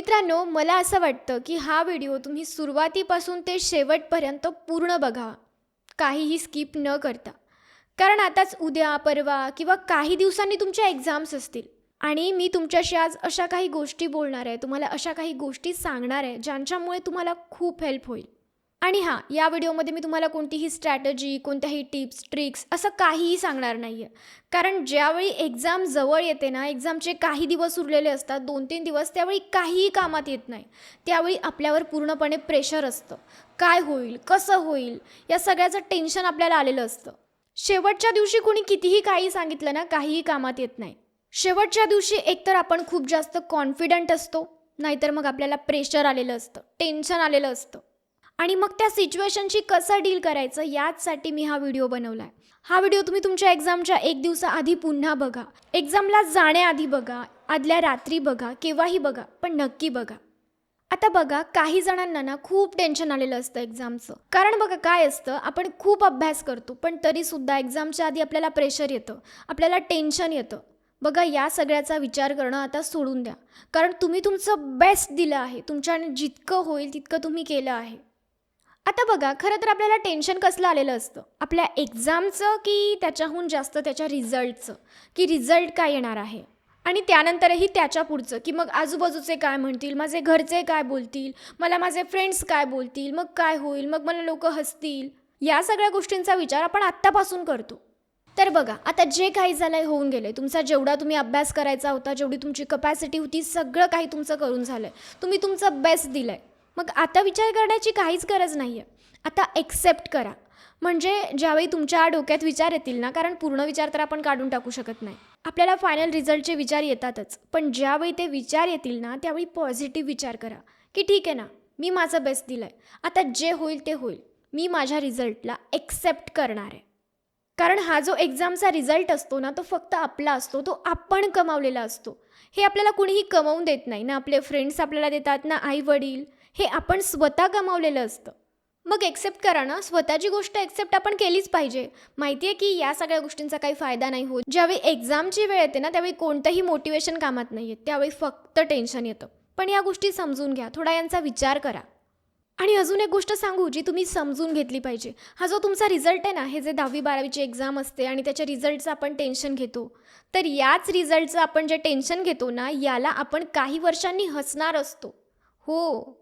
मित्रांनो मला असं वाटतं की हा व्हिडिओ तुम्ही सुरुवातीपासून ते शेवटपर्यंत पूर्ण बघावा काहीही स्किप न करता. कारण आताच उद्या परवा किंवा काही दिवसांनी तुमच्या एक्झाम्स असतील. आणि मी तुमच्याशी आज अशा काही गोष्टी बोलणार आहे तुम्हाला अशा काही गोष्टी सांगणार आहे ज्यांच्यामुळे तुम्हाला खूप हेल्प होईल. आणि हां या व्हिडिओमध्ये मी तुम्हाला कोणतीही स्ट्रॅटजी कोणत्याही टिप्स ट्रिक्स असं काहीही सांगणार नाही आहे कारण ज्यावेळी एक्झाम जवळ येते ना एक्झामचे काही दिवस उरलेले असतात दोन तीन दिवस त्यावेळी काहीही कामात येत नाही. त्यावेळी आपल्यावर पूर्णपणे प्रेशर असतं. काय होईल कसं होईल या सगळ्याचं टेन्शन आपल्याला आलेलं असतं. शेवटच्या दिवशी कोणी कितीही काही सांगितलं ना काहीही कामात येत नाही. शेवटच्या दिवशी एकतर आपण खूप जास्त कॉन्फिडंट असतो नाहीतर मग आपल्याला प्रेशर आलेलं असतं टेन्शन आलेलं असतं. आणि मग त्या सिच्युएशनशी कसं डील करायचं याचसाठी मी हा व्हिडिओ बनवला आहे हा व्हिडिओ तुम्ही तुमच्या एक्झामच्या एक दिवसाआधी पुन्हा बघा. एक्झामला जाण्याआधी बघा आदल्या रात्री बघा केव्हाही बघा पण नक्की बघा. आता बघा काही जणांना ना खूप टेन्शन आलेलं असतं एक्झामचं कारण बघा काय असतं आपण खूप अभ्यास करतो पण तरीसुद्धा एक्झामच्या आधी आपल्याला प्रेशर येतं आपल्याला टेन्शन येतं. बघा या सगळ्याचा विचार करणं आता सोडून द्या. कारण तुम्ही तुमचं बेस्ट दिलं आहे तुमच्याने जितकं होईल तितकं तुम्ही केलं आहे. आता बघा खरं तर आपल्याला टेन्शन कसलं आलेलं असतं? आपल्या एक्झामचं की त्याच्याहून जास्त त्याच्या रिझल्टचं की रिझल्ट काय येणार आहे? आणि त्यानंतरही त्याच्या पुढचं की मग आजूबाजूचे काय म्हणतील? माझे घरचे काय बोलतील? मला माझे फ्रेंड्स काय बोलतील? मग काय होईल? मग मला लोक हसतील? या सगळ्या गोष्टींचा विचार आपण आत्तापासून करतो. तर बघा आता जे काही झालंय होऊन गेलं आहे तुमचा जेवढा तुम्ही अभ्यास करायचा होता जेवढी तुमची कपॅसिटी होती सगळं काही तुमचं करून झालं आहे तुम्ही तुमचं बेस्ट आहे मग आता विचार करण्याची काहीच गरज नाही आहे आता एक्सेप्ट करा. म्हणजे ज्यावेळी तुमच्या डोक्यात विचार येतील ना कारण पूर्ण विचार तर आपण काढून टाकू शकत नाही. आपल्याला फायनल रिझल्टचे विचार येतातच. पण ज्यावेळी ते विचार येतील ना त्यावेळी पॉझिटिव्ह विचार करा. की ठीक आहे ना मी माझं बेस्ट दिलं आहे आता जे होईल ते होईल. मी माझ्या रिझल्टला एक्सेप्ट करणार आहे. कारण हा जो एक्झामचा रिझल्ट असतो ना तो फक्त आपला असतो. तो आपण कमावलेला असतो. हे आपल्याला कुणीही कमवून देत नाही ना. आपले फ्रेंड्स आपल्याला देतात ना आई वडील हे आपण स्वतः गमावलेलं असतं. मग एक्सेप्ट करा ना स्वतःची गोष्ट एक्सेप्ट आपण केलीच पाहिजे. माहिती आहे की या सगळ्या गोष्टींचा काही फायदा नाही होत. ज्यावेळी एक्झामची वेळ येते ना त्यावेळी कोणतंही मोटिवेशन कामात नाही येत त्यावेळी फक्त टेन्शन येतं. पण या गोष्टी समजून घ्या. थोडा यांचा विचार करा. आणि अजून एक गोष्ट सांगू जी तुम्ही समजून घेतली पाहिजे. हा जो तुमचा रिझल्ट आहे ना हे जे दहावी बारावीची एक्झाम असते आणि त्याच्या रिझल्टचं आपण टेन्शन घेतो. तर याच रिझल्टचं आपण जे टेन्शन घेतो ना याला आपण काही वर्षांनी हसणार असतो. हो.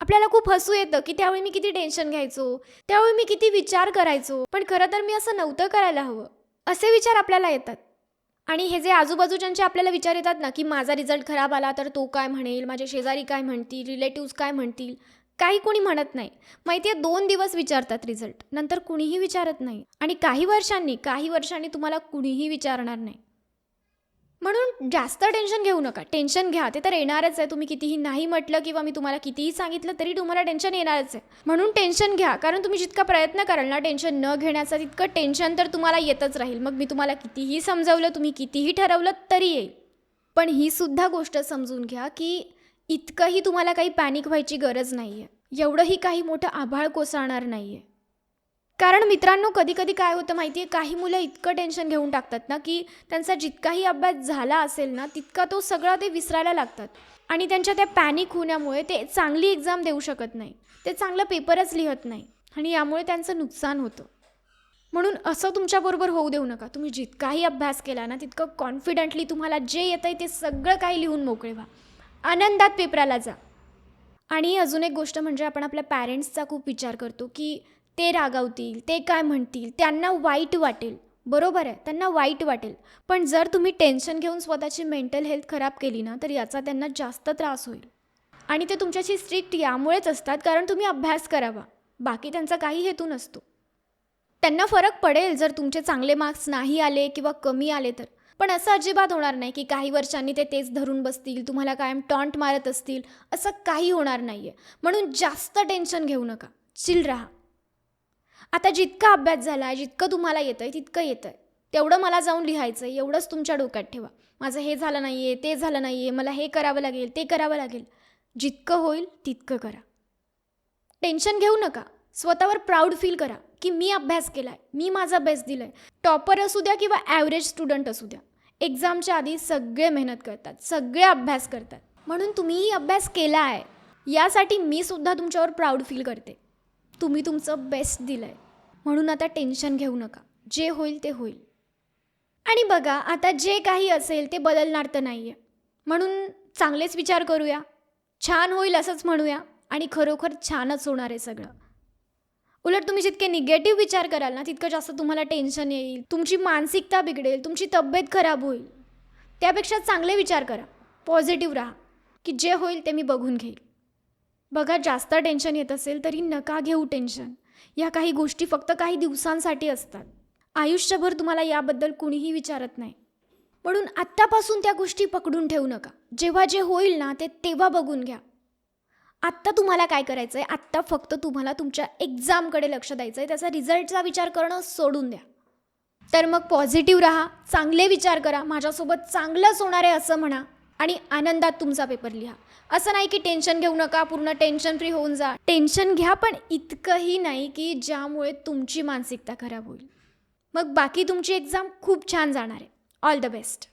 आपल्याला खूप हसू येतं की त्यावेळी मी किती टेन्शन घ्यायचो त्यावेळी मी किती विचार करायचो पण खरं तर मी असं नव्हतं करायला हवं. असे विचार आपल्याला येतात. आणि हे जे आजूबाजूच्यांचे आपल्याला विचार येतात ना की माझा रिझल्ट खराब आला तर तो काय म्हणेल माझे शेजारी काय म्हणतील रिलेटिव्स काय म्हणतील काही कोणी म्हणत नाही. माहिती आहे दोन दिवस विचारतात रिझल्ट नंतर कुणीही विचारत नाही. आणि काही वर्षांनी काही वर्षांनी तुम्हाला कुणीही विचारणार नाही. म्हणून जास्त टेन्शन घेऊ नका. टेन्शन घ्या. ते तर येणारच आहे. तुम्ही कितीही नाही म्हटलं किंवा मी तुम्हाला कितीही सांगितलं तरी तुम्हाला टेन्शन येणारच आहे. म्हणून टेन्शन घ्या. कारण तुम्ही जितका प्रयत्न कराल ना टेन्शन न घेण्याचा तितकं टेन्शन तर तुम्हाला येतच राहील. मग मी तुम्हाला कितीही समजवलं तुम्ही कितीही ठरवलं तरी येईल. पण ही सुद्धा गोष्ट समजून घ्या की इतकंही तुम्हाला काही पॅनिक व्हायची गरज नाही आहे एवढंही काही मोठं आभाळ कोसळणार नाही आहे कारण मित्रांनो कधी कधी काय होतं माहिती आहे काही मुलं इतकं टेन्शन घेऊन टाकतात ना की त्यांचा जितकाही अभ्यास झाला असेल ना तितका तो सगळा ते विसरायला लागतात. आणि त्यांच्या त्या पॅनिक होण्यामुळे ते चांगली एक्झाम देऊ शकत नाही. ते चांगलं पेपरच लिहत नाही. आणि यामुळे त्यांचं नुकसान होतं. म्हणून असं तुमच्याबरोबर होऊ देऊ नका. तुम्ही जितकाही अभ्यास केला ना तितकं कॉन्फिडंटली तुम्हाला जे येतं आहे ते सगळं काही लिहून मोकळे व्हा आनंदात पेपराला जा. आणि अजून एक गोष्ट म्हणजे आपण आपल्या पॅरेंट्सचा खूप विचार करतो की ते रागावतील ते काय म्हणतील त्यांना वाईट वाटेल. बरोबर आहे त्यांना वाईट वाटेल. पण जर तुम्ही टेन्शन घेऊन स्वतःची मेंटल हेल्थ खराब केली ना तर याचा त्यांना जास्त त्रास होईल. आणि ते तुमच्याशी स्ट्रिक्ट यामुळेच असतात कारण तुम्ही अभ्यास करावा. बाकी त्यांचा काही हेतू नसतो. त्यांना फरक पडेल जर तुमचे चांगले मार्क्स नाही आले किंवा कमी आले तर. पण असं अजिबात होणार नाही की काही वर्षांनी ते तेच धरून बसतील तुम्हाला कायम टॉन्ट मारत असतील असं काही होणार नाही आहे म्हणून जास्त टेन्शन घेऊ नका. चिल राहा. आता जितका अभ्यास झाला आहे जितकं तुम्हाला येतं आहे तितकं येतं आहे तेवढं मला जाऊन लिहायचं आहे एवढंच तुमच्या डोक्यात ठेवा. माझं हे झालं नाही आहे ते झालं नाही आहे मला हे करावं लागेल ते करावं लागेल. जितकं होईल तितकं करा. टेन्शन घेऊ नका. स्वतःवर प्राऊड फील करा की मी अभ्यास केला आहे मी माझा बेस्ट दिला आहे टॉपर असू द्या किंवा ॲव्हरेज स्टुडंट असू द्या. एक्झामच्या आधी सगळे मेहनत करतात सगळे अभ्यास करतात. म्हणून तुम्हीही अभ्यास केला आहे यासाठी मी सुद्धा तुमच्यावर प्राऊड फील करते. तुम्ही तुमचं बेस्ट दिलं आहे म्हणून आता टेन्शन घेऊ नका. जे होईल ते होईल. आणि बघा आता जे काही असेल ते बदलणार तर नाही आहे म्हणून चांगलेच विचार करूया. छान होईल असंच म्हणूया. आणि खरोखर छानच होणार आहे सगळं. उलट तुम्ही जितके निगेटिव्ह विचार कराल ना तितकं जास्त तुम्हाला टेन्शन येईल. तुमची मानसिकता बिघडेल. तुमची तब्येत खराब होईल. त्यापेक्षा चांगले विचार करा. पॉझिटिव्ह राहा. की जे होईल ते मी बघून घेईल. बघा जास्त टेन्शन येत असेल तरी नका घेऊ टेन्शन या काही गोष्टी फक्त काही दिवसांसाठी असतात. आयुष्यभर तुम्हाला याबद्दल कुणीही विचारत नाही. म्हणून आत्तापासून त्या गोष्टी पकडून ठेवू नका. जेव्हा जे होईल ना ते तेव्हा बघून घ्या. आत्ता तुम्हाला काय करायचं आहे आत्ता फक्त तुम्हाला तुमच्या एक्झामकडे लक्ष द्यायचं आहे त्याचा रिझल्टचा विचार करणं सोडून द्या. तर मग पॉझिटिव्ह राहा चांगले विचार करा. माझ्यासोबत चांगलंच होणार आहे असं म्हणा. आणि आनंदात तुमचा पेपर लिहा. असं नाही की टेन्शन घेऊ नका पूर्ण टेन्शन फ्री होऊन जा. टेन्शन घ्या पण इतकंही नाही की ज्यामुळे तुमची मानसिकता खराब होईल. मग बाकी तुमची एक्झाम खूप छान जाणार आहे. All the best